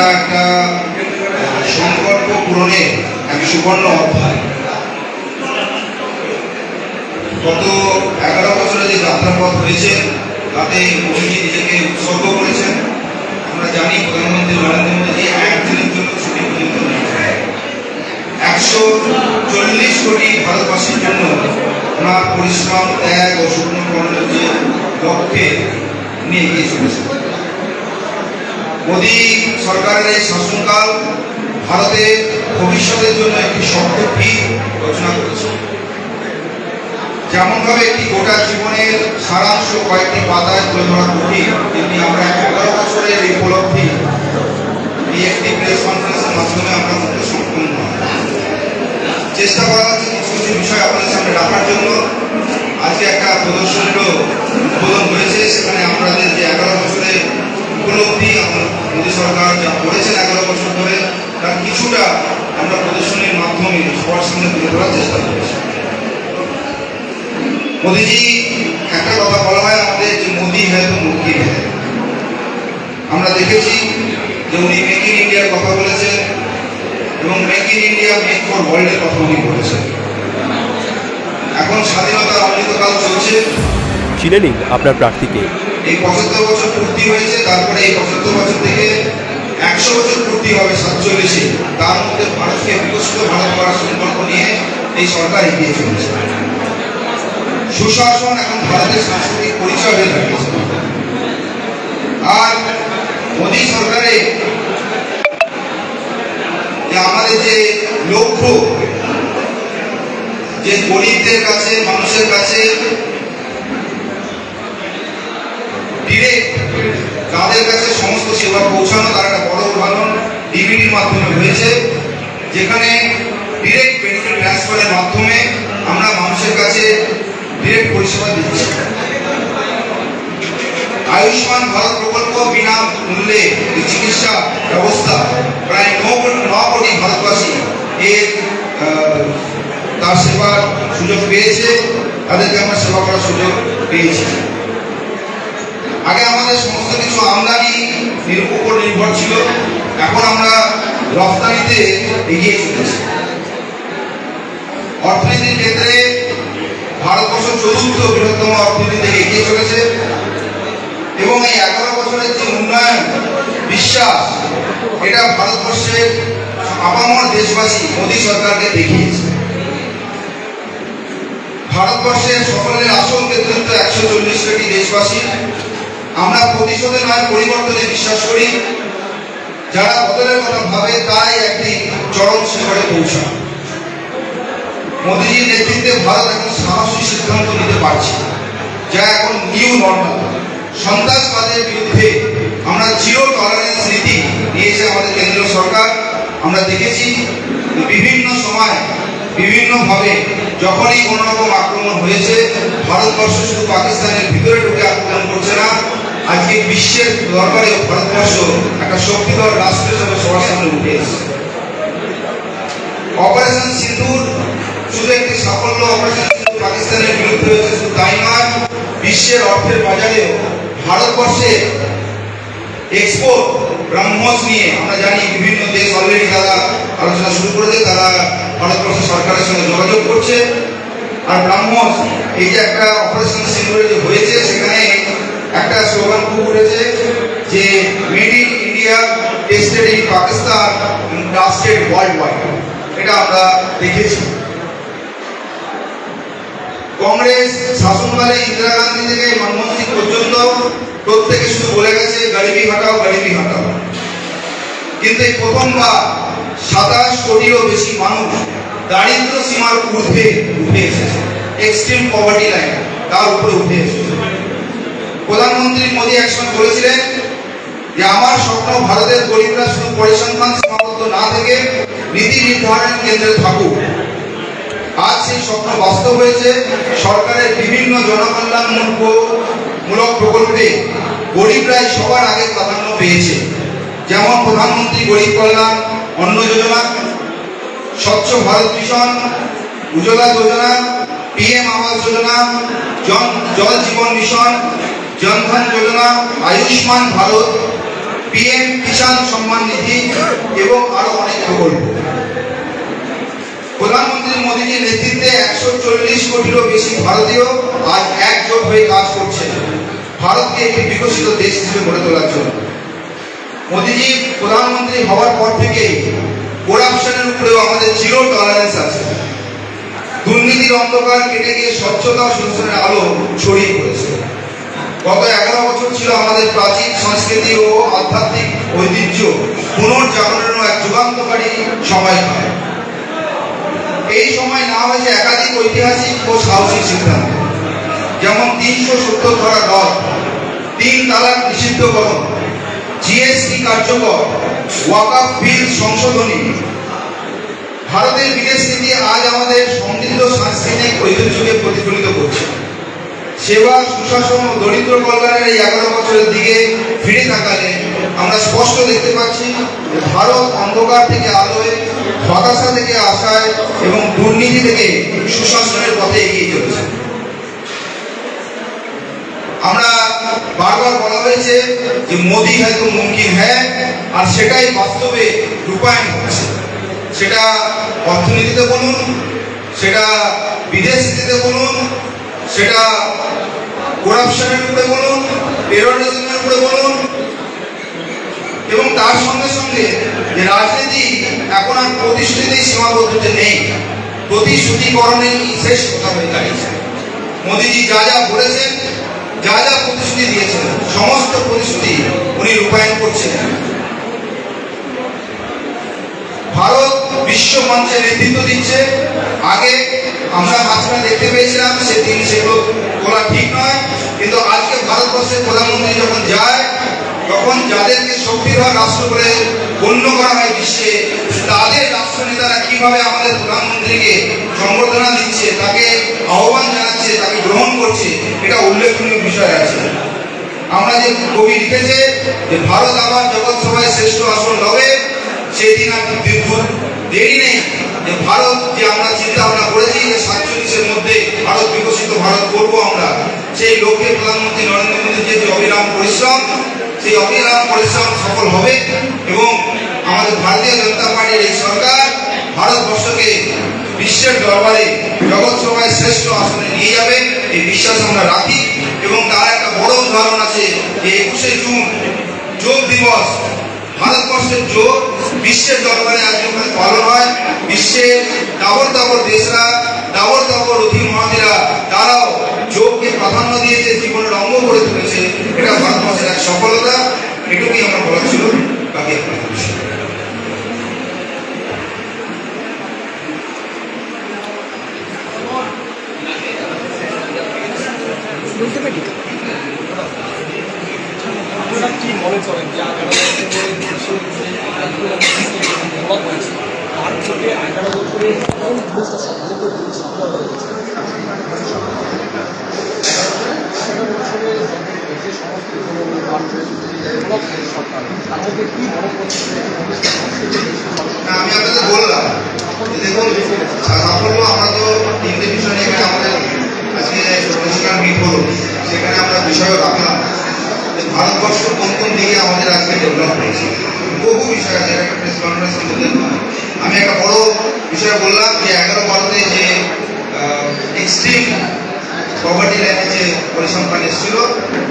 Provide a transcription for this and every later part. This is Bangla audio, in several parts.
এটা একটা সংকল্প পূরণের এক সুবর্ণ গত এগারো বছরে যে যাত্রাপথ হয়েছে, তাতে মোদীজি নিজেকে উৎসর্গ করেছেন। আমরা জানি প্রধানমন্ত্রী নরেন্দ্র মোদী একদিনের জন্য ছুটি পর্যন্ত একশো চল্লিশ কোটি ভারতবাসীর জন্য ওনার পরিশ্রম, ত্যাগ ও শুকনোকরণের যে লক্ষ্যে উনি এগিয়ে চলেছেন মোদী সরকারের এই শাসনকাল ভারতের ভবিষ্যতের জন্য একটি শক্ত ভিত রচনা করেছে যেমনভাবে একটি গোটা জীবনের সারাংশ কয়েকটি পাতায় তুলে ধরা কঠিন, তেমনি আমরা এগারো বছরের এই উপলব্ধি এই একটি প্রেস কনফারেন্সের মাধ্যমে আমরা মধ্যে সম্পূর্ণ। চেষ্টা করা কিছু কিছু বিষয় আপনাদের সামনে রাখার জন্য আজকে একটা প্রদর্শনীরও উদ্বোধন হয়েছে, সেখানে আমাদের যে এগারো বছরের উপলব্ধি মোদী সরকার যা করেছেন এগারো বছর ধরে, তার কিছুটা আমরা প্রদর্শনীর মাধ্যমে সবার সামনে তুলে ধরার চেষ্টা করেছি। মোদিজি একটা কথা বলা হয় আমাদের যে মোদি হ্যাঁ তো মুক্তি হ্যাঁ আমরা দেখেছি যে উনি মেক ইন ইন্ডিয়ার কথা বলেছেন এবং make in India make for ওয়ার্ল্ডের কথা উনি বলেছেন। এখন স্বাধীনতার অমৃতকাল চলছে। চিনে নিন আপনার প্রার্থীকে। এই পঁচাত্তর বছর পূর্তি হয়েছে, তারপরে এই পঁচাত্তর বছর থেকে একশো বছর পূর্তি হবে সাতচল্লিশে। তার মধ্যে ভারতকে বিকশিত ভারত করার সংকল্প নিয়ে এই সরকার এগিয়ে চলেছে। সুশাসন এখন ভারতের সাংস্কৃতিক পরিচয় হয়ে দাঁড়িয়েছে আর মোদী সরকারের যে আমাদের যে লক্ষ্য, যে গরিবদের কাছে, মানুষের কাছে ডিরেক্ট তাদের কাছে সমস্ত সেবা পৌঁছানো তার একটা বড় উদাহরণ ডিবিটির মাধ্যমে হয়েছে। যেখানে ডিরেক্ট বেনিফিট ট্রান্সফারের মাধ্যমে আমরা মানুষের কাছে ডিরেক্ট পরিষেবা দিচ্ছি। আয়ুষ্মান ভারত প্রকল্প বিনা মূল্যে চিকিৎসা ব্যবস্থা প্রায় ন কোটি ভারতবাসী এর তার সেবার সুযোগ পেয়েছে। তাদেরকে আমরা সেবা করার সুযোগ পেয়েছি। আগে আমাদের সমস্ত কিছু আমদানি উপর নির্ভর ছিল। এখন আমরা রপ্তানিতে এগিয়ে চলেছি। অর্থনীতির ক্ষেত্রে ভারতবর্ষ চতুর্থ বৃহত্তম অর্থনীতিতে এগিয়ে চলেছে এবং এই এগারো বছরের যে উন্নয়ন, বিশ্বাস, এটা ভারতবর্ষের আপামর দেশবাসী মোদী সরকারকে দেখিয়েছে। ভারতবর্ষের সকলের আসল নেতৃত্ব একশো চল্লিশ কোটি দেশবাসী। আমরা প্রতিশোধে নয় পরিবর্তনে বিশ্বাস করি, যারা বদলের কথা ভাবে তাই একদিন চরম শিখরে পৌঁছায় মোদীজির নেতৃত্বে ভারত এখন সাহসী সিদ্ধান্ত নিতে পারছে, যা এখন নিউ নর্মাল সন্ত্রাসবাদের বিরুদ্ধে আমরা জিরো টলারেন্স নীতি নিয়েছে আমাদের কেন্দ্রীয় সরকার। আমরা দেখেছি বিভিন্ন সময়, বিভিন্নভাবে যখনই কোনো রকম আক্রমণ হয়েছে, ভারতবর্ষ শুধু পাকিস্তানের ভিতরে ঢুকে আক্রমণ করছে না আজকে বিশ্বের দরবারে ভারতবর্ষ একটা শক্তিধর রাষ্ট্র হিসেবে সবার সামনে উঠে এসেছে। অপারেশন সিঁদুর শুধু একটি সাফল্য অপারেশন সিঁদুর পাকিস্তানের বিরুদ্ধে হয়েছে, শুধু তাই নয়, বিশ্বের অর্থের বাজারেও ভারতবর্ষে এক্সপোর্ট ব্রহ্মস নিয়ে আমরা জানি বিভিন্ন দেশ অলরেডি তারা আলোচনা শুরু করেছে, তারা ভারতবর্ষ সরকারের সঙ্গে যোগাযোগ করছে। আর ব্রাহ্মস, এই যে একটা অপারেশন সিঁদুরে যে হয়েছে, সেখানে একটা স্লোগান উঠেছে যে made in India tested in Pakistan trusted world wide এটা আমরা দেখেছি। কংগ্রেস শাসনকালে ইন্দিরা গান্ধী থেকে মনমোহন সিং পর্যন্ত প্রত্যেকে শুধু বলে গেছে, গরিবি হটাও গরিবি হটাও। কিন্তু এই প্রথমবার সাতাশ কোটিরও বেশি মানুষ দারিদ্র সীমার ঊর্ধ্বে উঠে এসেছে। এক্সট্রিম পভার্টি লাইন তার উপরে উঠে এসেছে। প্রধানমন্ত্রী মোদী একসময় বলেছিলেন যে, আমার স্বপ্ন ভারতের গরিবরা শুধু পরিসংখ্যান সীমাবদ্ধ না থেকে নীতি নির্ধারণ কেন্দ্রে থাকুক। আজ সেই স্বপ্ন বাস্তব হয়েছে। সরকারের বিভিন্ন জনকল্যাণমূলক মূলক প্রকল্পে গরিবরাই সবার আগে প্রাধান্য পেয়েছে। যেমন প্রধানমন্ত্রী গরিব কল্যাণ অন্ন যোজনা, স্বচ্ছ ভারত মিশন, উজ্জ্বলা যোজনা, পিএম আবাস যোজনা, জন, জল জীবন মিশন জনধন যোজনা, আয়ুষ্মান ভারত, পিএম কিষাণ সম্মান নিধি এবং আরও অনেক প্রকল্প। প্রধানমন্ত্রী মোদীজির নেতৃত্বে একশো চল্লিশ কোটিরও বেশি ভারতীয় আজ একজোট হয়ে কাজ করছে ভারতকে একটি বিকশিত দেশ হিসেবে গড়ে তোলার জন্য। মোদীজি প্রধানমন্ত্রী হওয়ার পর থেকে করাপশনের উপরেও আমাদের জিরো টলারেন্স আছে। দুর্নীতির অন্ধকার কেটে গিয়ে স্বচ্ছতা ও আলো ছড়িয়ে পড়েছে। গত এগারো বছর ছিল আমাদের প্রাচীন সংস্কৃতি ও আধ্যাত্মিক ঐতিহ্য পুনর্জাগরণের এক যুগান্তকারী সময়কাল এই সময় না হয়েছে একাধিক ঐতিহাসিক ও সাহসিক সিদ্ধান্ত। যেমন তিনশো সত্তর ধরা রদ তিন তালাক নিষিদ্ধকরণ জিএসটি কার্যকর, ওয়াকাফ বিল সংশোধনী। ভারতের বিদেশ নীতি আজ আমাদের সমৃদ্ধ সাংস্কৃতিক ঐতিহ্যকে প্রতিফলিত করছে। সেবা, সুশাসন ও দরিদ্র কল্যাণের এই এগারো বছরের দিকে ফিরে তাকালে আমরা স্পষ্ট দেখতে পাচ্ছি ভারত অন্ধকার থেকে আলোয়, হতাশা থেকে আশায় এবং দুর্নীতি থেকে সুশাসনের পথে এগিয়ে চলেছে। আমরা বারবার বলা হয়েছে যে মোদি হয়তো মুমকিন হ্যাঁ আর সেটাই বাস্তবে রূপায়ণ হচ্ছে। সেটা অর্থনীতিতে বলুন, সেটা বিদেশ নীতিতে বলুন সেটা করাপশনের উপরে বলুন টেরোরিজমের উপরে বলুন, এবং তার সঙ্গে সঙ্গে যে রাজনীতি এখন আর প্রতিশ্রুতিতেই সীমাবদ্ধতে নেই প্রতিশ্রুতিকরণের শেষ কথা হয়ে দাঁড়িয়েছে। মোদীজি যা যা বলেছেন, যা যা প্রতিশ্রুতি দিয়েছেন, সমস্ত প্রতিশ্রুতি উনি রূপায়ণ করছেন। ভারত বিশ্ব মঞ্চে নেতৃত্ব দিচ্ছে। আগে আমরা মাঝখানে দেখতে পেয়েছিলাম সেদিন সেগুলো বলা ঠিক নয়। কিন্তু আজকে ভারতবর্ষের প্রধানমন্ত্রী যখন যায়, তখন যাদেরকে শক্তিধর রাষ্ট্র বলে গণ্য করা হয় বিশ্বে, তাদের রাষ্ট্রনেতারা কীভাবে আমাদের প্রধানমন্ত্রীকে সম্বর্ধনা দিচ্ছে, তাকে আহ্বান জানাচ্ছে, তাকে গ্রহণ করছে, এটা উল্লেখনীয় বিষয় আছে। আমরা যে কবি লিখেছে যে, ভারত আবার জগৎ সভায় শ্রেষ্ঠ আসন লবে। সেই দিন আর বিদ্যুৎ দেরি নেই। যে ভারত যে আমরা চিন্তা ভাবনা করেছি যে সাতচল্লিশের মধ্যে ভারত বিকশিত ভারত করব আমরা, সেই লক্ষ্যে প্রধানমন্ত্রী নরেন্দ্র মোদীর যে অবিরাম পরিশ্রম, সেই অবিরাম পরিশ্রম সফল হবে এবং আমাদের ভারতীয় জনতা পার্টির এই সরকার ভারতবর্ষকে বিশ্বের দরবারে জগৎ সভায় শ্রেষ্ঠ আসনে নিয়ে যাবে, এই বিশ্বাস আমরা রাখি এবং তার একটা বড় উদাহরণ আছে যে একুশে জুন যোগ দিবস ভারতবর্ষের যোগ বিশ্বের দরবারে আজকে ওখানে পালন হয় বিশ্বের দাবর দাবর দেশরা দাবর দাবর অধীন মহাদিরা তারাও যোগকে প্রাধান্য দিয়েছে জীবনের অঙ্গ করে তুলেছে এটা ভারতবর্ষের এক সফলতা। এটুকুই আমার বলা ছিল। বাকি আপনার বলতে পারি কি মনে করেন যে এগারো বছরে দেশের যে কাজগুলো বলা হয়েছে তার থেকে এগারো বছরে কোন জিনিসটা সবচেয়ে বেশি সফল হয়েছে এগারো বছরে যে সমস্ত মানুষের সরকার তার মধ্যে কি মনে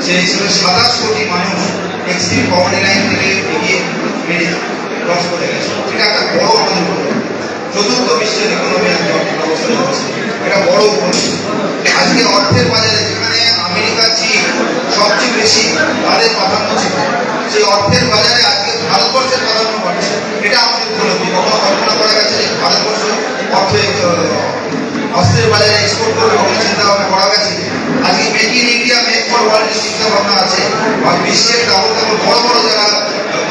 সেই হিসেবে সাতাশ কোটি মানুষ এক্সট্রিম পভার্টি লাইন থেকে এগিয়ে বেরিয়ে ক্রস করে গেছে। এটা একটা বড় আমাদের চতুর্থ বিশ্বের ইকোনমি অবস্থায় হচ্ছে। এটা বড়। আজকে অর্থের বাজারে যেখানে আমেরিকা, চীন সবচেয়ে বেশি তাদের প্রাধান্য ছিল, সেই অর্থের বাজারে আজকে ভারতবর্ষের প্রাধান্য বাড়ছে। এটা আমাদের উপলব্ধি কখনো কল্পনা করা গেছে যে ভারতবর্ষ অর্থ অস্ত্রের বাজারে এক্সপোর্ট করবে কোনো চিন্তা কোম্পানির চিন্তা ভাবনা আছে বা বিশ্বের কাপড় কাপড় বড় বড় যারা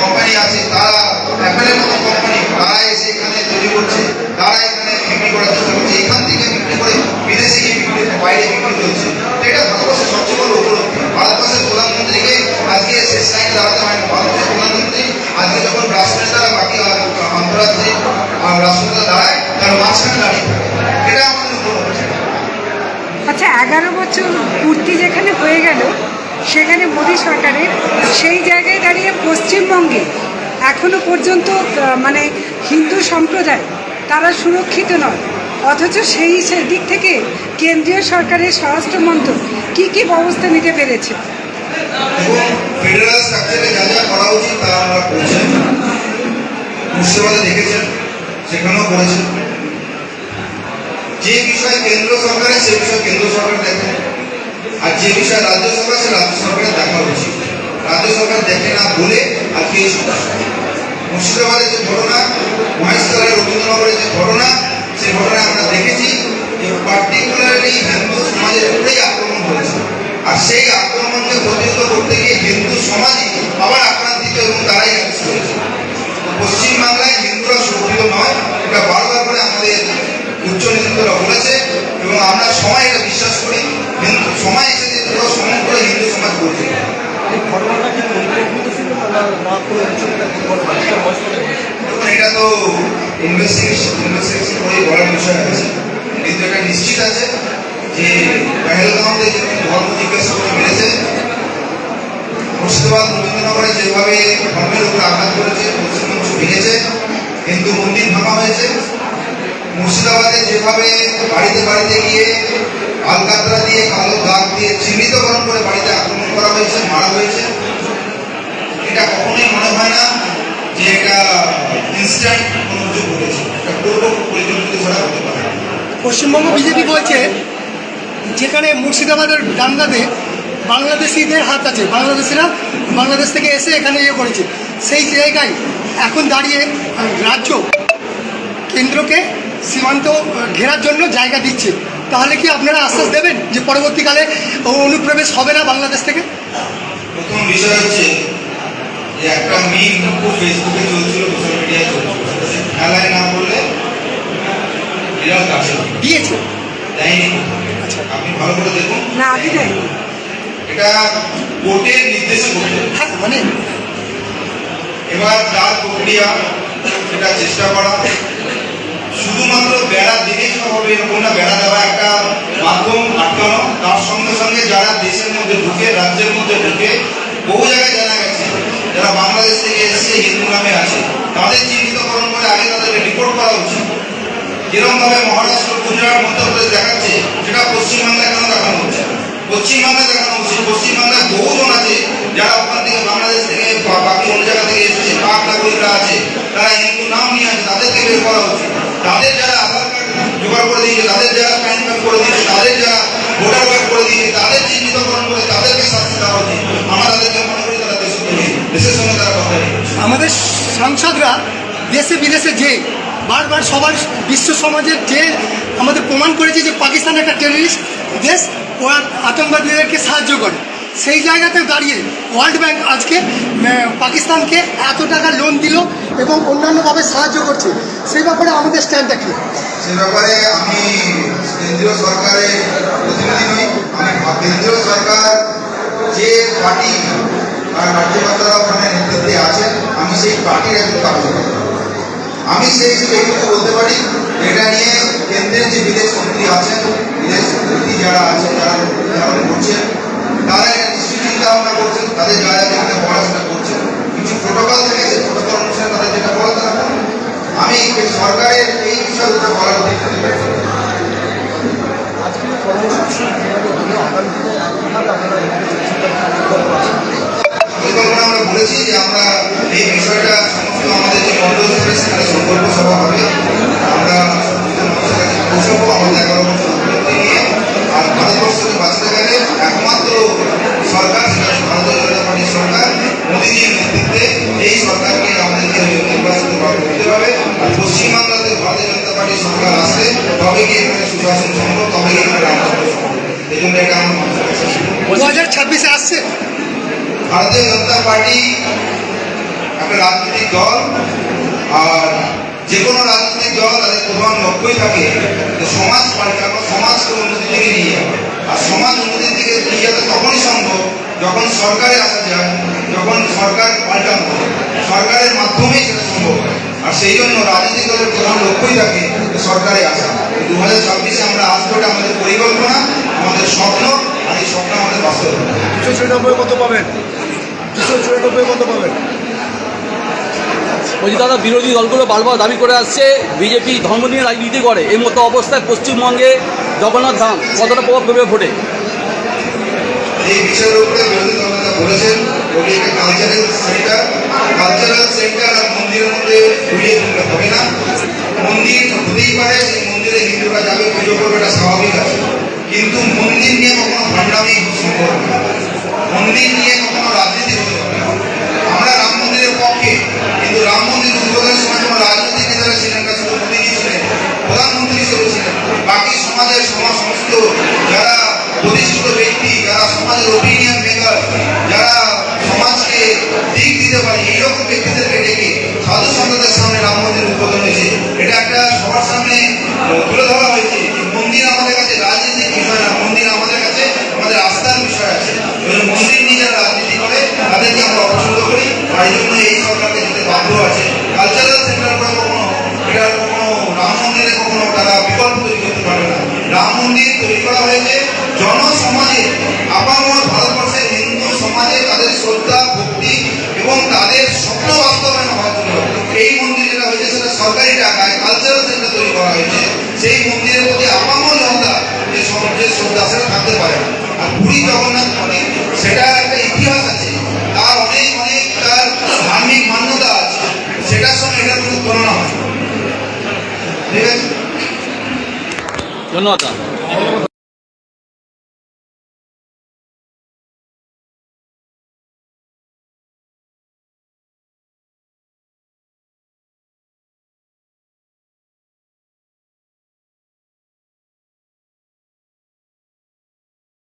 কোম্পানি আছে, তারা অ্যাপেলের মতো কোম্পানি তারা এসে এখানে তৈরি করছে, তারা এখানে বিক্রি করার চেষ্টা করছে, এখান থেকে বিক্রি করে বিদেশে গিয়ে বিক্রি বাইরে বিক্রি করছে এটা ভারতবর্ষের সবচেয়ে বড় উপলব্ধি। ভারতবর্ষের প্রধানমন্ত্রীকে আজকে শেষ সাইড দাঁড়াতে হয় না ভারতবর্ষের প্রধানমন্ত্রী, আজকে যখন রাষ্ট্রের দ্বারা বাকি আন্তরাজ্যে রাষ্ট্রের দ্বারা বছর পূর্তি যেখানে হয়ে গেল, সেখানে মোদী সরকারের সেই জায়গায় দাঁড়িয়ে পশ্চিমবঙ্গে এখনও পর্যন্ত মানে হিন্দু সম্প্রদায় তারা সুরক্ষিত নয়। অথচ সেই দিক থেকে কেন্দ্রীয় সরকারের স্বরাষ্ট্র মন্ত্রক কী কী ব্যবস্থা নিতে পেরেছে? সেখানেও করেছেন। যে বিষয় কেন্দ্র সরকারের, সে বিষয় কেন্দ্র সরকার দেখে আর যে বিষয় রাজ্য সরকার, সে রাজ্য সরকারের দেখা উচিত। রাজ্য সরকার দেখে না বলে এই সমস্যা মুর্শিদাবাদের যে ঘটনা মহেশতলায় রবীন্দ্রনগরের যে ঘটনা সেই ঘটনায় আমরা দেখেছি যে পার্টিকুলারলি হিন্দু সমাজের উপরেই আক্রমণ হয়েছে। আর সেই আক্রমণকে প্রতিহত করতে গিয়ে হিন্দু সমাজই আবার আক্রান্তিত এবং তারাই হয়েছে। পশ্চিমবাংলায় হিন্দুরা সুরক্ষিত নয়, এটা বারবার করে উচ্চ বলেছে এবং আমরা সবাই এটা বিশ্বাস করি হিন্দু সময় এসেছে পুরো সমগ্র হিন্দু সমাজ বলছে এই ঘটনাটা কি পরিকল্পিত ছিল না না কোনো অভিযোগটা মানুষের বয়স করে দেখুন, এটা তো ইনভেস্টিগেশন ইনভেস্টিগেশন করে বলার বিষয় আছে কিন্তু এটা নিশ্চিত আছে যে পেহেলগাঁওতে যেরকম ধর্ম জিজ্ঞাসা করে মেরেছে মুর্শিদাবাদ রবীন্দ্রনগরে যেভাবে ধর্মের উপর আঘাত করেছে পশ্চিমবঙ্গ ভেঙেছে হিন্দু মন্দির ভাঙা হয়েছে মুর্শিদাবাদে যেভাবে বাড়িতে বাড়িতে গিয়ে আলকাতরা দিয়ে কালো দাগ দিয়ে চিহ্নিতকরণ করে বাড়িতে আক্রমণ করা হয়েছে, মারা হয়েছে, এটা কখনোই মনে হয় না যে এটা ইনস্ট্যান্ট কোনো কিছু ঘটেছে। পরিকল্পিত ছাড়া হতে পারে। পশ্চিমবঙ্গ বিজেপি বলছে, যেখানে মুর্শিদাবাদের দাঙ্গাতে বাংলাদেশিদের হাত আছে, বাংলাদেশিরা বাংলাদেশ থেকে এসে এখানে ইয়ে করেছে। সেই জায়গায় এখন দাঁড়িয়ে রাজ্য কেন্দ্রকে সীমান্ত ঘেরার জন্য জায়গা দিচ্ছে। তাহলে কি আপনারা আশ্বাস দেবেন যে পরবর্তীকালে অনুপ্রবেশ হবে না বাংলাদেশ থেকে? প্রথম বিষয় হচ্ছে যে একটা মিম ফেসবুকে চলছিল সোশ্যাল মিডিয়ায় চলছিল। খেলায় না কাছে দিয়েছে? দেয়নি। আচ্ছা। আপনি ভালো করে দেখুন। না আগে দেয় এটা কোর্টের নির্দেশে করতে হ্যাঁ মানে? এবার তার প্রক্রিয়া সেটা চেষ্টা করা। শুধুমাত্র বেড়া দিলেই সব হবে এরকম না, বেড়া দেওয়া একটা মাধ্যম আটকানো। তার সঙ্গে সঙ্গে যারা দেশের মধ্যে ঢুকে, রাজ্যের মধ্যে ঢুকে, বহু জায়গায় জানা গেছে, যারা বাংলাদেশ থেকে এসেছে, হিন্দু নামে আছে, তাদের চিহ্নিতকরণ করে আগে তাদেরকে রিপোর্ট করা উচিত। যেরকম ভাবে মহারাষ্ট্র, গুজরাট, মধ্যপ্রদেশ দেখাচ্ছে, সেটা পশ্চিমবাংলায় কেন দেখানো হচ্ছে? পশ্চিমবাংলায় দেখানো উচিত পশ্চিমবাংলায় বহুজন আছে যারা ওখান থেকে বাংলাদেশ থেকে বাকি অন্য জায়গা থেকে এসেছে, পাক নাগরিকরা আছে, তারা হিন্দু নাম নিয়ে আছে, তাদেরকে বের করা উচিত। তাদের যারা আধার কার্ড জোগাড় করে দিয়েছে, তাদের যারা প্যান কার্ড করে দিয়েছে, তাদের যারা ভোটার কার্ড করে দিয়েছে, তাদের চিহ্নিতকরণ করে তাদেরকে শাস্তি দেওয়া উচিত আমরা তাদেরকে মনে করি তারা দেশের সঙ্গে তারা কথা আমাদের সাংসদরা দেশে বিদেশে যে বারবার সবার বিশ্ব সমাজের যে আমাদের প্রমাণ করেছে যে পাকিস্তান একটা টেররিস্ট দেশ, ওরা আতঙ্কবাদীদেরকে সাহায্য করে। সেই জায়গাতে দাঁড়িয়ে ওয়ার্ল্ড ব্যাংক আজকে পাকিস্তানকে এত টাকা লোন দিল এবং অন্যান্যভাবে সাহায্য করছে। সেই ব্যাপারে আমাদের স্ট্যান্ডটা কী? সে ব্যাপারে আমি কেন্দ্রীয় সরকারের প্রতিনিধি নই। আমি কেন্দ্রীয় সরকার যে পার্টি আর কার্যকর্তারা ওখানে নেতৃত্বে আছেন, আমি সেই পার্টির একজন কার্যকর্তা। আমি সেই এইটুকু বলতে পারি। এটা নিয়ে কেন্দ্রের যে বিদেশ মন্ত্রী আছেন, বিদেশ মন্ত্রী যারা আছেন কর্মসূচি আমরা বলেছি যে আমরা এই বিষয়টা আমাদের যে মন্ডল হবে সেখানে সংকল্প সভা হবে আমরা পৌঁছাবো আমাদের এগারো বছর আর ভারতবর্ষকে বাঁচতে গেলে একমাত্র সরকার সেটা ভারতীয় জনতা পার্টির সরকার মোদীজির নেতৃত্বে এই সরকারকে আমাদেরকে নির্বাচিত করতে হবে আর পশ্চিমবাংলাতে ভারতীয় জনতা পার্টির সরকার আসলে তবে কি এখানে সুশাসন সম্ভব তবে কি এখানে রাজত্ব সম্ভব এই জন্য এটা আমার মানুষের কাছে দু হাজার ছাব্বিশে আসছে? ভারতীয় জনতা পার্টি একটা রাজনৈতিক দল আর যে কোনো রাজনৈতিক দল তাদের প্রধান লক্ষ্যই থাকে যে সমাজ পাল্টানো সমাজকে উন্নতির দিকে নিয়ে যাওয়া। আর সমাজ উন্নতির দিকে নিয়ে যেতে তখনই সম্ভব যখন সরকারে আসা যায় যখন সরকার পাল্টানো সরকারের মাধ্যমেই সেটা সম্ভব হয়। আর সেই জন্য রাজনৈতিক দলের প্রধান লক্ষ্যই থাকে সরকারে আসা। দু হাজার ছাব্বিশে আমরা আসব এটা আমাদের পরিকল্পনা। আমাদের স্বপ্ন দুশো চুরানব্বই কত পাবেন। দুশো চুরানব্বই কত পাবেন। বলছি দাদা বিরোধী দলগুলো বারবার দাবি করে আসছে বিজেপি ধর্ম নিয়ে রাজনীতি করে। এই মতো অবস্থায় পশ্চিমবঙ্গে জগন্নাথ ধাম কতটা প্রভাব পড়বে ভোটে? এই বিষয়ের উপরে বিরোধী দলনেতা বলেছেন ওটি একটা কালচারাল সেন্টার কালচারাল সেন্টার আর মন্দিরের মধ্যে ঘুরিয়ে হবে না। কিন্তু মন্দির নিয়ে কখনো সম্ভব মন্দির নিয়ে কখনো রাজনীতি হতে আমরা রাম মন্দিরের পক্ষে, কিন্তু রাম মন্দির উদ্বোধনের সময় কোনো রাজনৈতিক নেতারা ছিলেন না, শুধু মোদীজি ছিলেন, প্রধানমন্ত্রী হিসেবে ছিলেন। বাকি সমাজের সমাজ সমস্ত যারা প্রতিষ্ঠিত ব্যক্তি, যারা সমাজের ওপিনিয়ন মেকার যারা সমাজকে দিক দিতে পারে, এইরকম ব্যক্তিদেরকে ডেকে সাধু সন্তদের সামনে রাম মন্দির উদ্বোধন হয়েছে। এটা একটা সবার সামনে তুলে ধরা হয়েছে। মন্দির আমাদের কাছে রাজনীতির বিষয় না, মন্দির আমাদের কাছে আমাদের আস্থার বিষয় আছে। এবং মন্দির নিয়ে যারা রাজনীতি করে, তাদেরকে আমরা অপছন্দ করি। তাই জন্য এই সরকারকে যেতে বাধ্য আছে। কালচারাল সেন্টার করে কখনো এটা কখনো রাম মন্দিরে কখনো তারা বিকল্প তৈরি করতে পারবে না। রাম মন্দির তৈরি করা হয়েছে জনসমাজে, আপামর ভারতবর্ষের হিন্দু সমাজে তাদের শ্রদ্ধা, ভক্তি এবং তাদের স্বপ্ন বাস্তবায়ন হওয়ার জন্য এই মন্দির যেটা হয়েছে সেটা সরকারি টাকায় কালচারাল সেন্টার তৈরি করা হয়েছে সেই মন্দিরের প্রতি আপামর জনতা যে সমুদ্রে শ্রদ্ধা, সেটা থাকতে পারে। আর পুরী জগন্নাথ মন্দির, সেটা একটা ইতিহাস আছে। তার অনেক অনেক, তার ধার্মিক মান্যতা আছে। সেটার সঙ্গে এটা কোনো তুলনা হয় ঠিক আছে? ধন্যবাদ